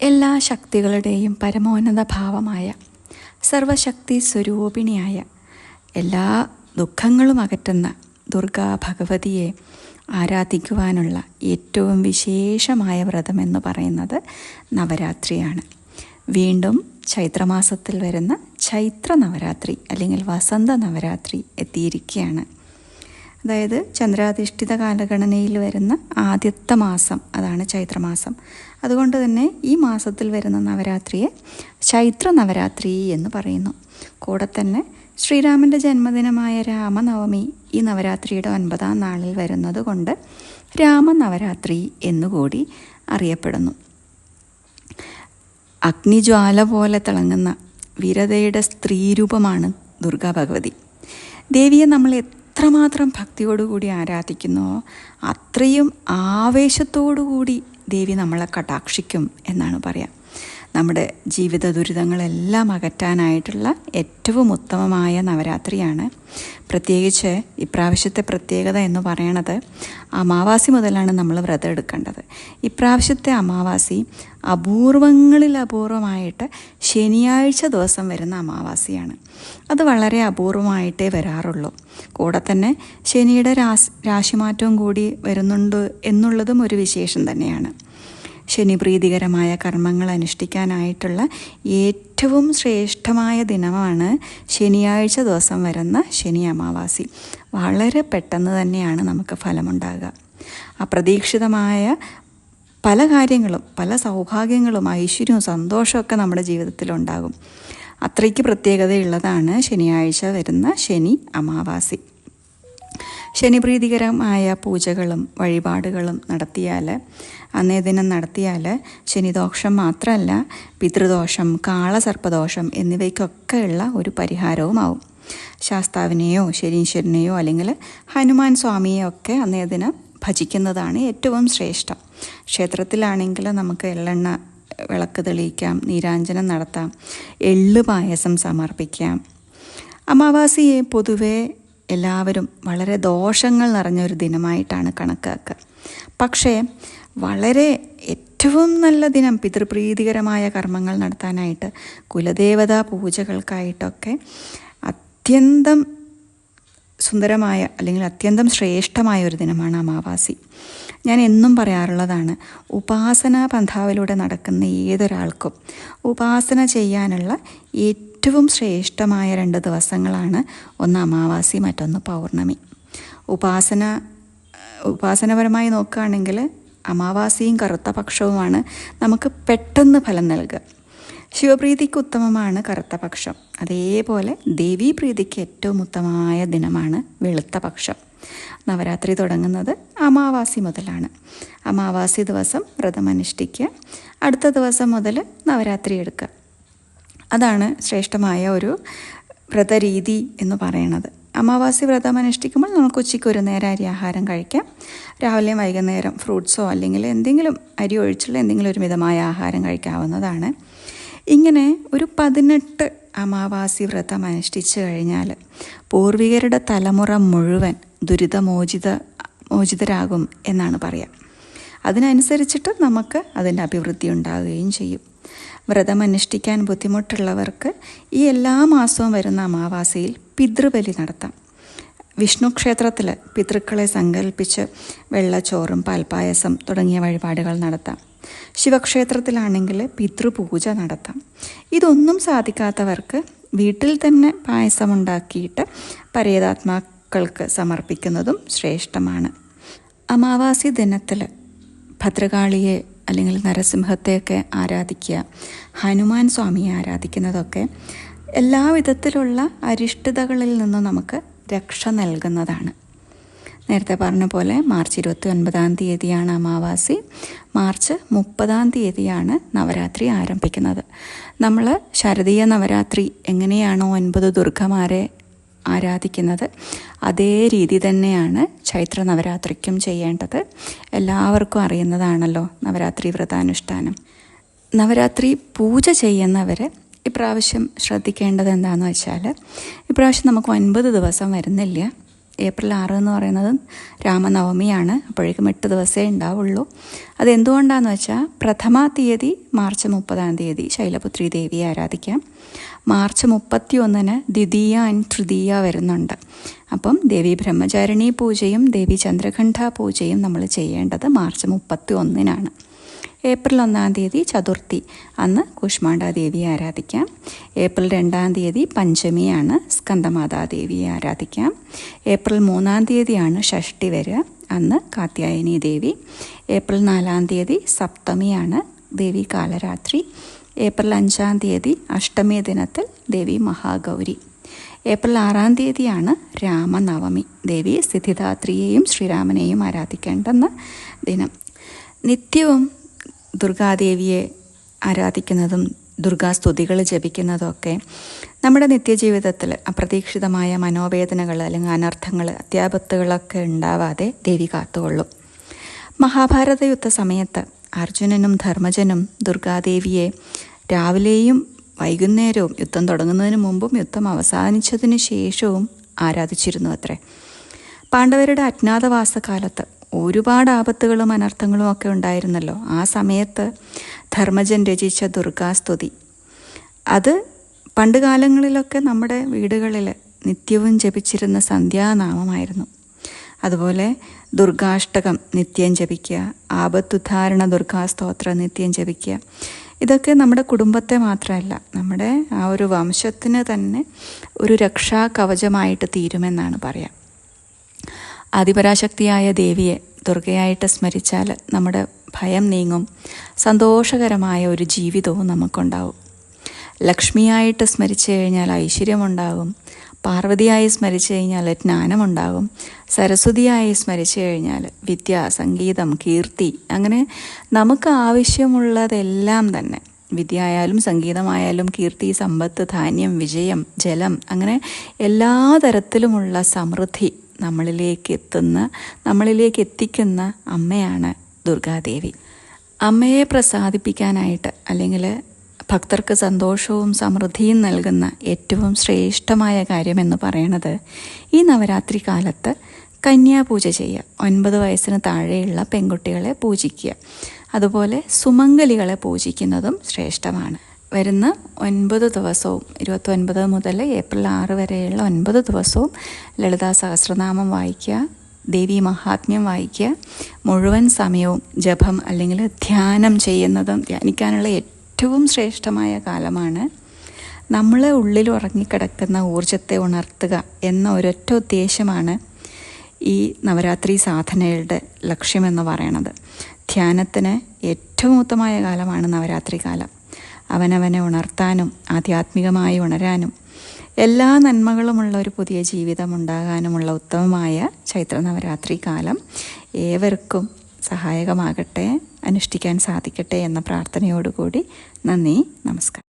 എല്ലാ ശക്തികളുടെയും പരമോന്നത ഭാവമായ സർവശക്തി സ്വരൂപിണിയായ എല്ലാ ദുഃഖങ്ങളും അകറ്റുന്ന ദുർഗാ ഭഗവതിയെ ആരാധിക്കുവാനുള്ള ഏറ്റവും വിശേഷമായ വ്രതം എന്ന് പറയുന്നത് നവരാത്രിയാണ്. വീണ്ടും ചൈത്രമാസത്തിൽ വരുന്ന ചൈത്ര നവരാത്രി അല്ലെങ്കിൽ വസന്ത നവരാത്രി എത്തിയിരിക്കുകയാണ്. അതായത് ചന്ദ്രാധിഷ്ഠിത കാലഗണനയിൽ വരുന്ന ആദ്യത്തെ മാസം അതാണ് ചൈത്രമാസം. അതുകൊണ്ട് തന്നെ ഈ മാസത്തിൽ വരുന്ന നവരാത്രിയെ ചൈത്ര നവരാത്രി എന്ന് പറയുന്നു. കൂടെ തന്നെ ശ്രീരാമന്റെ ജന്മദിനമായ രാമനവമി ഈ നവരാത്രിയുടെ ഒൻപതാം നാളിൽ വരുന്നത് കൊണ്ട് രാമനവരാത്രി എന്നുകൂടി അറിയപ്പെടുന്നു. അഗ്നിജ്വാല പോലെ തിളങ്ങുന്ന വീരതയുടെ സ്ത്രീരൂപമാണ് ദുർഗാ ഭഗവതി. ദേവിയെ നമ്മൾ എത്രമാത്രം ഭക്തിയോടുകൂടി ആരാധിക്കുന്നോ. അത്രയും ആവേശത്തോടുകൂടി ദേവി നമ്മളെ കടാക്ഷിക്കും എന്നാണ് പറയാം. നമ്മുടെ ജീവിത ദുരിതങ്ങളെല്ലാം അകറ്റാനായിട്ടുള്ള ഏറ്റവും ഉത്തമമായ നവരാത്രിയാണ്. പ്രത്യേകിച്ച് ഇപ്രാവശ്യത്തെ പ്രത്യേകത എന്ന് പറയണത് അമാവാസി മുതലാണ് നമ്മൾ വ്രതം എടുക്കേണ്ടത്. ഇപ്രാവശ്യത്തെ അമാവാസി അപൂർവങ്ങളിൽ അപൂർവമായിട്ട് ശനിയാഴ്ച ദിവസം വരുന്ന അമാവാസിയാണ്. അത് വളരെ അപൂർവമായിട്ടേ വരാറുള്ളൂ. കൂടെ തന്നെ ശനിയുടെ രാശി രാശിമാറ്റവും കൂടി വരുന്നുണ്ട് എന്നുള്ളതും ഒരു വിശേഷം തന്നെയാണ്. ശനിപ്രീതികരമായ കർമ്മങ്ങൾ അനുഷ്ഠിക്കാനായിട്ടുള്ള ഏറ്റവും ശ്രേഷ്ഠമായ ദിനമാണ് ശനിയാഴ്ച ദിവസം വരുന്ന ശനി അമാവാസി. വളരെ പെട്ടെന്ന് തന്നെയാണ് നമുക്ക് ഫലമുണ്ടാകുക. അപ്രതീക്ഷിതമായ പല കാര്യങ്ങളും പല സൗഭാഗ്യങ്ങളും ഐശ്വര്യവും സന്തോഷമൊക്കെ നമ്മുടെ ജീവിതത്തിലുണ്ടാകും അത്രയ്ക്ക് പ്രത്യേകതയുള്ളതാണ് ശനിയാഴ്ച വരുന്ന ശനി അമാവാസി. ശനിപ്രീതികരമായ പൂജകളും വഴിപാടുകളും നടത്തിയാൽ അന്നേ ദിനം നടത്തിയാൽ ശനിദോഷം മാത്രമല്ല പിതൃദോഷം കാളസർപ്പദോഷം എന്നിവയ്ക്കൊക്കെയുള്ള ഒരു പരിഹാരവുമാവും. ശാസ്താവിനെയോ ശനീശ്വരനെയോ അല്ലെങ്കിൽ ഹനുമാൻ സ്വാമിയെയോ ഒക്കെ അന്നേ ദിനം ഭജിക്കുന്നതാണ് ഏറ്റവും ശ്രേഷ്ഠം. ക്ഷേത്രത്തിലാണെങ്കിൽ നമുക്ക് എള്ളെണ്ണ വിളക്ക് തെളിയിക്കാം നീരാഞ്ജനം നടത്താം എള്ള് പായസം സമർപ്പിക്കാം. അമാവാസിയെ പൊതുവെ എല്ലാവരും വളരെ ദോഷങ്ങൾ നിറഞ്ഞൊരു ദിനമായിട്ടാണ് കണക്കാക്കുക. പക്ഷേ വളരെ ഏറ്റവും നല്ല ദിനം പിതൃപ്രീതികരമായ കർമ്മങ്ങൾ നടത്താനായിട്ട് കുലദേവതാ പൂജകൾക്കായിട്ടൊക്കെ അത്യന്തം സുന്ദരമായ അല്ലെങ്കിൽ അത്യന്തം ശ്രേഷ്ഠമായ ഒരു ദിനമാണ് അമാവാസി. ഞാൻ എന്നും പറയാറുള്ളതാണ് ഉപാസനാ പന്ഥാവിലൂടെ നടക്കുന്ന ഏതൊരാൾക്കും ഉപാസന ചെയ്യാനുള്ള ഏറ്റവും ശ്രേഷ്ഠമായ രണ്ട് ദിവസങ്ങളാണ് ഒന്ന് അമാവാസി മറ്റൊന്ന് പൗർണമി. ഉപാസന ഉപാസനപരമായി നോക്കുകയാണെങ്കിൽ അമാവാസിയും കറുത്ത പക്ഷവുമാണ് നമുക്ക് പെട്ടെന്ന് ഫലം നൽകുക. ശിവപ്രീതിക്ക് ഉത്തമമാണ് കറുത്ത പക്ഷം. അതേപോലെ ദേവീപ്രീതിക്ക് ഏറ്റവും ഉത്തമമായ ദിനമാണ് വെളുത്ത പക്ഷം. നവരാത്രി തുടങ്ങുന്നത് അമാവാസി മുതലാണ്. അമാവാസി ദിവസം വ്രതമനുഷ്ഠിക്കുക. അടുത്ത ദിവസം മുതൽ നവരാത്രി എടുക്കുക. അതാണ് ശ്രേഷ്ഠമായ ഒരു വ്രതരീതി എന്ന് പറയണത്. അമാവാസി വ്രതം അനുഷ്ഠിക്കുമ്പോൾ നമുക്ക് ഉച്ചയ്ക്ക് ഒരു നേരം അരി ആഹാരം കഴിക്കാം. രാവിലെയും വൈകുന്നേരം ഫ്രൂട്ട്സോ അല്ലെങ്കിൽ എന്തെങ്കിലും അരി ഒഴിച്ചുള്ള എന്തെങ്കിലും ഒരു മിതമായ ആഹാരം കഴിക്കാവുന്നതാണ്. ഇങ്ങനെ ഒരു പതിനെട്ട് അമാവാസി വ്രതം അനുഷ്ഠിച്ചു കഴിഞ്ഞാൽ പൂർവികരുടെ തലമുറ മുഴുവൻ ദുരിതമോചിത മോചിതരാകും എന്നാണ് പറയുക അതിനനുസരിച്ചിട്ട് നമുക്ക് അതിന്റെ അഭിവൃദ്ധി ഉണ്ടാകുകയും ചെയ്യും. വ്രതം അനുഷ്ഠിക്കാൻ ബുദ്ധിമുട്ടുള്ളവർക്ക് ഈ എല്ലാ മാസവും വരുന്ന അമാവാസിയിൽ പിതൃബലി നടത്താം. വിഷ്ണു ക്ഷേത്രത്തിൽ പിതൃക്കളെ സങ്കല്പിച്ച് വെള്ളച്ചോറും പാൽപ്പായസം തുടങ്ങിയ വഴിപാടുകൾ നടത്താം. ശിവക്ഷേത്രത്തിലാണെങ്കിൽ പിതൃപൂജ നടത്താം. ഇതൊന്നും സാധിക്കാത്തവർക്ക് വീട്ടിൽ തന്നെ പായസം ഉണ്ടാക്കിയിട്ട് പരേതാത്മാക്കൾക്ക് സമർപ്പിക്കുന്നതും ശ്രേഷ്ഠമാണ്. അമാവാസി ദിനത്തിൽ ഭദ്രകാളിയെ അല്ലെങ്കിൽ നരസിംഹത്തെയൊക്കെ ആരാധിക്കുക ഹനുമാൻ സ്വാമിയെ ആരാധിക്കുന്നതൊക്കെ എല്ലാ വിധത്തിലുള്ള അരിഷ്ടതകളിൽ നിന്നും നമുക്ക് രക്ഷ നൽകുന്നതാണ്. നേരത്തെ പറഞ്ഞ പോലെ മാർച്ച് ഇരുപത്തി ഒൻപതാം തീയതിയാണ് അമാവാസി. മാർച്ച് മുപ്പതാം തീയതിയാണ് നവരാത്രി ആരംഭിക്കുന്നത്. നമ്മൾ ശാരദീയ നവരാത്രി എങ്ങനെയാണോ ഒൻപത് ദുർഗമാരെ ആരാധിക്കുന്നത്. അതേ രീതി തന്നെയാണ് ചൈത്ര നവരാത്രിക്കും ചെയ്യേണ്ടത്. എല്ലാവർക്കും അറിയുന്നതാണല്ലോ നവരാത്രി വ്രതാനുഷ്ഠാനം. നവരാത്രി പൂജ ചെയ്യുന്നവർ ഇപ്രാവശ്യം ശ്രദ്ധിക്കേണ്ടത് എന്താണെന്ന് വെച്ചാൽ ഇപ്രാവശ്യം നമുക്ക് ഒൻപത് ദിവസം വരുന്നില്ല. ഏപ്രിൽ ആറ് എന്ന് പറയുന്നത് രാമനവമിയാണ്. അപ്പോഴേക്കും എട്ട് ദിവസമേ ഉണ്ടാവുള്ളൂ. അതെന്തുകൊണ്ടാണെന്ന് വെച്ചാൽ പ്രഥമ തീയതി മാർച്ച് മുപ്പതാം തീയതി ശൈലപുത്രി ദേവിയെ ആരാധിക്കാം. മാർച്ച് മുപ്പത്തി ഒന്നിന് ദ്വിതീയ ആൻഡ് തൃതീയ വരുന്നുണ്ട്. അപ്പം ദേവി ബ്രഹ്മചാരിണി പൂജയും ദേവി ചന്ദ്രഖണ്ഠ പൂജയും നമ്മൾ ചെയ്യേണ്ടത് മാർച്ച് മുപ്പത്തി ഒന്നിനാണ് ഏപ്രിൽ ഒന്നാം തീയതി ചതുർത്ഥി. അന്ന് കൂഷ്മാണ്ടാദേവിയെ ആരാധിക്കാം. ഏപ്രിൽ രണ്ടാം തീയതി പഞ്ചമിയാണ് സ്കന്ദമാതാ ദേവിയെ ആരാധിക്കാം. ഏപ്രിൽ മൂന്നാം തീയതിയാണ് ഷഷ്ടി വരിക. അന്ന് കാത്യായനി ദേവി. ഏപ്രിൽ നാലാം തീയതി സപ്തമിയാണ് ദേവി കാലരാത്രി. ഏപ്രിൽ അഞ്ചാം തീയതി അഷ്ടമി ദിനത്തിൽ ദേവി മഹാഗൗരി. ഏപ്രിൽ ആറാം തീയതിയാണ് രാമനവമി. ദേവി സിദ്ധിദാത്രിയെയും ശ്രീരാമനെയും ആരാധിക്കേണ്ടെന്ന ദിനം. നിത്യവും ദുർഗാദേവിയെ ആരാധിക്കുന്നതും ദുർഗാസ്തുതികൾ ജപിക്കുന്നതൊക്കെ നമ്മുടെ നിത്യജീവിതത്തിൽ അപ്രതീക്ഷിതമായ മനോവേദനകൾ അല്ലെങ്കിൽ അനർത്ഥങ്ങൾ അത്യാപത്തുകളൊക്കെ ഉണ്ടാവാതെ ദേവി കാത്തുകൊള്ളും. മഹാഭാരത യുദ്ധ സമയത്ത് അർജുനനും ധർമ്മജനും ദുർഗാദേവിയെ രാവിലെയും വൈകുന്നേരവും യുദ്ധം തുടങ്ങുന്നതിന് മുമ്പും യുദ്ധം അവസാനിച്ചതിന് ശേഷവും ആരാധിച്ചിരുന്നു അത്രേ. പാണ്ഡവരുടെ അജ്ഞാതവാസകാലത്ത് ഒരുപാട് ആപത്തുകളും അനർത്ഥങ്ങളും ഒക്കെ ഉണ്ടായിരുന്നല്ലോ. ആ സമയത്ത് ധർമ്മജൻ രചിച്ച ദുർഗാസ്തുതി അത് പണ്ട് കാലങ്ങളിലൊക്കെ നമ്മുടെ വീടുകളിൽ നിത്യവും ജപിച്ചിരുന്ന സന്ധ്യാനാമമായിരുന്നു. അതുപോലെ ദുർഗാഷ്ടകം നിത്യം ജപിക്കുക ആപത്തുദ്ധാരണ ദുർഗാസ്തോത്രം നിത്യം ജപിക്കുക. ഇതൊക്കെ നമ്മുടെ കുടുംബത്തെ മാത്രമല്ല നമ്മുടെ ആ ഒരു വംശത്തിന് തന്നെ ഒരു രക്ഷാ കവചമായിട്ട് തീരുമെന്നാണ് പറയാം. ആദിപരാശക്തിയായ ദേവിയെ ദുർഗയായിട്ട് സ്മരിച്ചാൽ നമ്മുടെ ഭയം നീങ്ങും. സന്തോഷകരമായ ഒരു ജീവിതവും നമുക്കുണ്ടാവും. ലക്ഷ്മിയായിട്ട് സ്മരിച്ചു കഴിഞ്ഞാൽ ഐശ്വര്യമുണ്ടാകും. പാർവതിയായി സ്മരിച്ചു കഴിഞ്ഞാൽ ജ്ഞാനമുണ്ടാകും. സരസ്വതിയായി സ്മരിച്ചു കഴിഞ്ഞാൽ വിദ്യ സംഗീതം കീർത്തി അങ്ങനെ നമുക്ക് ആവശ്യമുള്ളതെല്ലാം തന്നെ. വിദ്യ ആയാലും സംഗീതമായാലും കീർത്തി സമ്പത്ത് ധാന്യം വിജയം ജലം അങ്ങനെ എല്ലാ തരത്തിലുമുള്ള സമൃദ്ധി നമ്മളിലേക്ക് എത്തുന്ന നമ്മളിലേക്ക് എത്തിക്കുന്ന അമ്മയാണ് ദുർഗാദേവി. അമ്മയെ പ്രസാദിപ്പിക്കാനായിട്ട് അല്ലെങ്കിൽ ഭക്തർക്ക് സന്തോഷവും സമൃദ്ധിയും നൽകുന്ന ഏറ്റവും ശ്രേഷ്ഠമായ കാര്യമെന്ന് പറയണത് ഈ നവരാത്രി കാലത്ത് കന്യാപൂജ ചെയ്യുക. ഒൻപത് വയസ്സിന് താഴെയുള്ള പെൺകുട്ടികളെ പൂജിക്കുക. അതുപോലെ സുമംഗലികളെ പൂജിക്കുന്നതും ശ്രേഷ്ഠമാണ്. വരുന്ന ഒൻപത് ദിവസവും ഇരുപത്തൊൻപത് മുതൽ ഏപ്രിൽ ആറ് വരെയുള്ള ഒൻപത് ദിവസവും ലളിതാ സഹസ്രനാമം വായിക്കുക ദേവി മഹാത്മ്യം വായിക്കുക മുഴുവൻ സമയവും ജപം അല്ലെങ്കിൽ ധ്യാനം ചെയ്യുന്നതും ധ്യാനിക്കാനുള്ള ഏറ്റവും ശ്രേഷ്ഠമായ കാലമാണ്. നമ്മളെ ഉള്ളിൽ ഉറങ്ങിക്കിടക്കുന്ന ഊർജത്തെ ഉണർത്തുക എന്ന ഒരൊറ്റ ഉദ്ദേശമാണ് ഈ നവരാത്രി സാധനയുടെ ലക്ഷ്യമെന്ന് പറയണത്. ധ്യാനത്തിന് ഏറ്റവും ഉത്തമമായ കാലമാണ് നവരാത്രി കാലം. അവനവനെ ഉണർത്താനും ആധ്യാത്മികമായി ഉണരാനും എല്ലാ നന്മകളുമുള്ള ഒരു പുതിയ ജീവിതം ഉണ്ടാകാനുമുള്ള ഉത്തമമായ ചൈത്ര നവരാത്രി കാലം ഏവർക്കും സഹായകമാകട്ടെ അനുഷ്ഠിക്കാൻ സാധിക്കട്ടെ എന്ന പ്രാർത്ഥനയോടുകൂടി നന്ദി നമസ്കാരം.